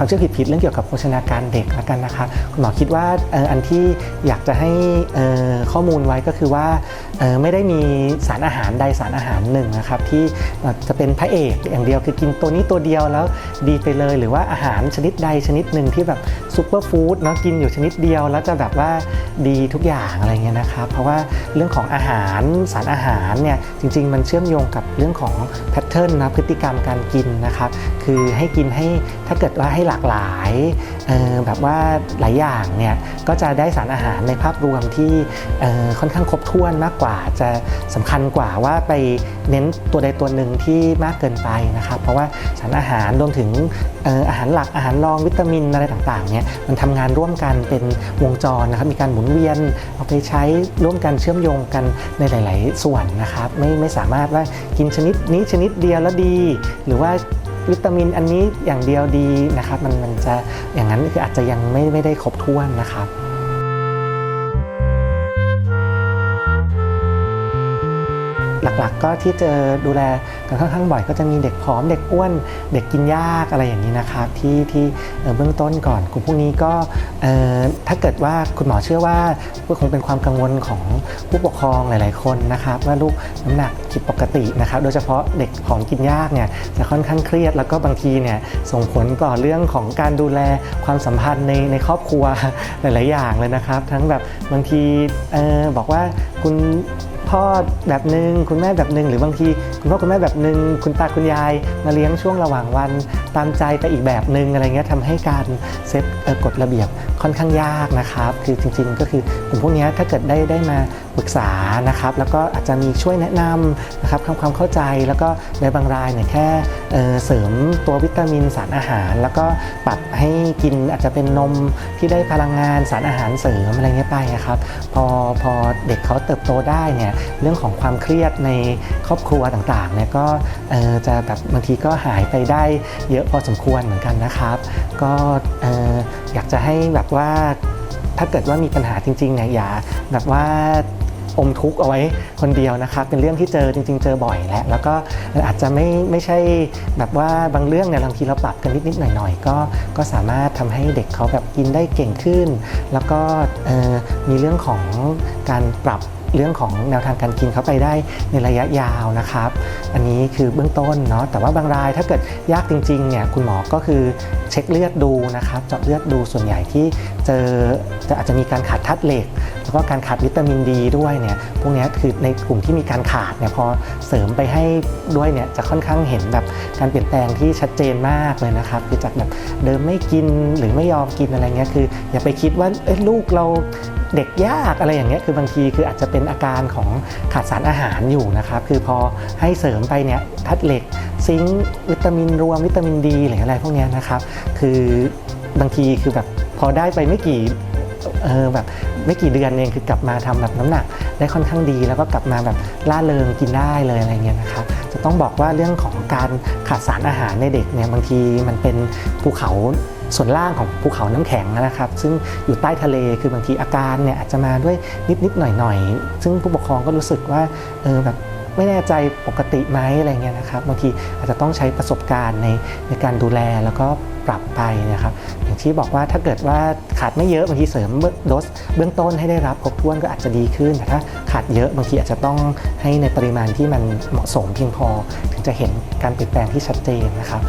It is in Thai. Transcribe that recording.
ความเชื่อผิดๆเรื่องเกี่ยวกับโภชนาการเด็กแล้วกันนะคะคุณหมอคิดว่าอันที่อยากจะให้ข้อมูลไว้ก็คือว่าไม่ได้มีสารอาหารใดสารอาหารหนึ่งนะครับที่จะเป็นพระเอกอย่างเดียวคือกินตัวนี้ตัวเดียวแล้วดีไปเลย หรือว่าอาหารชนิดใดชนิดหนึ่งที่แบบ ซูเปอร์ฟู้ดเนาะกินอยู่ชนิดเดียว แล้วจะแบบว่าดีทุกอย่างอะไรเงี้ยนะครับ เพราะว่าเรื่องของอาหารสารอาหารเนี่ยจริง ๆ มันเชื่อมโยงกับเรื่องของแพทเทิร์นนะพฤติกรรมการกินนะครับคือให้กินให้ถ้าเกิดว่าให้หลากหลายแบบว่าหลายอย่างเนี่ยก็จะได้สารอาหารในภาพรวมที่ค่อนข้างครบถ้วนมากกว่าจะสำคัญกว่าว่าไปเน้นตัวใดตัวหนึ่งที่มากเกินไปนะครับ เพราะว่าสารอาหารรวมถึงอาหารหลักอาหารรองวิตามินอะไรต่างๆเนี่ยมันทำงานร่วมกันเป็นวงจรนะครับมีการหมุนเวียนเอาไปใช้ร่วมกันเชื่อมโยงกันในหลาย ๆ ส่วนนะครับไม่ไม่สามารถว่ากินชนิดนี้ชนิดเดียวแล้วดี หรือว่าวิตามินอันนี้อย่างเดียวดีนะครับมันมันจะอย่างนั้นคืออาจจะยังไม่ไม่ได้ครบถ้วนนะครับ หลักๆ ก็ที่เจอดูแลกันค่อนข้างบ่อย ก็จะมีเด็กผอมเด็กอ้วน เด็กกินยากอะไรอย่างนี้นะครับที่ที่เเบื้องต้นก่อนกลุ่มพวกนี้ก็ถ้าเกิดว่าคุณหมอเชื่อว่าก็คงเป็นความกังวลของผู้ปกครองหลาย ๆ คนนะครับว่าลูกน้ำหนักผิดปกตินะครับโดยเฉพาะเด็กผอมกินยากเนี่ยจะค่อนข้างเครียด แล้วก็บางทีเนี่ยส่งผลต่อเรื่องของการดูแลความสัมพันธ์ในในครอบครัวหลาย ๆ อย่างเลยนะครับ ทั้งแบบบางทีบอกว่าคุณ พ่อแบบหนึ่งคุณแม่แบบหนึ่งหรือบางที คุณพ่อคุณแม่แบบหนึ่งคุณตาคุณยายมาเลี้ยงช่วงระหว่างวัน ตามใจไปอีกแบบหนึ่งอะไรเงี้ยทำให้การเซตกฎระเบียบค่อนข้างยากนะครับ คือจริง ๆ ก็คือกลุ่มพวกนี้ถ้าเกิดได้ได้มาปรึกษานะครับแล้วก็อาจจะมีช่วยแนะนำนะครับทำความเข้าใจแล้วก็ในบางรายเนี่ยแค่เเสริมตัววิตามินสารอาหาร แล้วก็ปรับให้กินอาจจะเป็นนมที่ได้พลังงานสารอาหารเสริมอะไรเงี้ยไปอะครับพอพอเด็กเขาเติบโตได้เนี่ยเรื่องของความเครียดในครอบครัวต่างๆเนี่ยก็จะแบบบางทีก็หายไปได้เยอะพอสมควรเหมือนกันนะครับ ก็เอ่อยากจะให้แบบว่าถ้าเกิดว่ามีปัญหาจริงๆเนี่ยอย่าแบบว่า มทุกข์เอาไว้คนเดียวนะครับ เป็นเรื่องที่เจอจริง ๆ เจอบ่อยแหละแล้วก็อาจจะไม่ไม่ใช่แบบว่าบางเรื่องเนี่ยบางทีเราปรับกันนิดๆหน่อยๆก็ก็สามารถทำให้เด็กเขาแบบกินได้เก่งขึ้น แล้วก็มีเรื่องของการปรับ เรื่องของแนวทางการกินเขาไปได้ในระยะยาวนะครับ อันนี้คือเบื้องต้นเนาะแต่ว่าบางรายถ้าเกิดยากจริงๆเนี่ยคุณหมอก็คือเช็คเลือดดูนะครับเจาะเลือดดูส่วนใหญ่ที่เจอจะอาจจะมีการขาดธาตุเหล็ก แล้วก็การขาดวิตามินดีด้วยเนี่ยพวกนี้คือในกลุ่มที่มีการขาดเนี่ยพอเสริมไปให้ด้วยเนี่ยจะค่อนข้างเห็นแบบการเปลี่ยนแปลงที่ชัดเจนมากเลยนะครับคือจากแบบเดิมไม่กินหรือไม่ยอมกินอะไรเงี้ยคือ อย่าไปคิดว่าลูกเรา เด็กยากอะไรอย่างเงี้ยคือบางทีคืออาจจะเป็นอาการของขาดสารอาหารอยู่นะครับคือพอให้เสริมไปเนี่ยธาตุเหล็กซิงค์วิตามินรวมวิตามินดีหรืออะไรพวกเนี้ยนะครับคือบางทีคือแบบพอได้ไปไม่กี่เออแบบไม่กี่เดือนเองคือกลับมาทำแบบน้ำหนัก ได้ค่อนข้างดีแล้วก็กลับมาแบบล่าเริงกินได้เลยอะไรเงี้ยนะครับจะต้องบอกว่าเรื่องของการขาดสารอาหารในเด็กเนี่ยบางทีมันเป็นภูเขา ส่วนล่างของภูเขาน้ำแข็งนะครับ ซึ่งอยู่ใต้ทะเลคือบางทีอาการเนี่ยอาจจะมาด้วยนิดๆหน่อยๆ ซึ่งผู้ปกครองก็รู้สึกว่าเออแบบไม่แน่ใจปกติไหมอะไรเงี้ยนะครับบางทีอาจจะต้องใช้ประสบการณ์ในในการดูแลแล้วก็ปรับไปนะครับอย่างที่บอกว่าถ้าเกิดว่าขาดไม่เยอะบางทีเสริมโดสเบื้องต้นให้ได้รับครบถ้วนก็อาจจะดีขึ้น แต่ถ้าขาดเยอะบางทีอาจจะต้องให้ในปริมาณที่มันเหมาะสมเพียงพอ ถึงจะเห็นการเปลี่ยนแปลงที่ชัดเจนนะครับ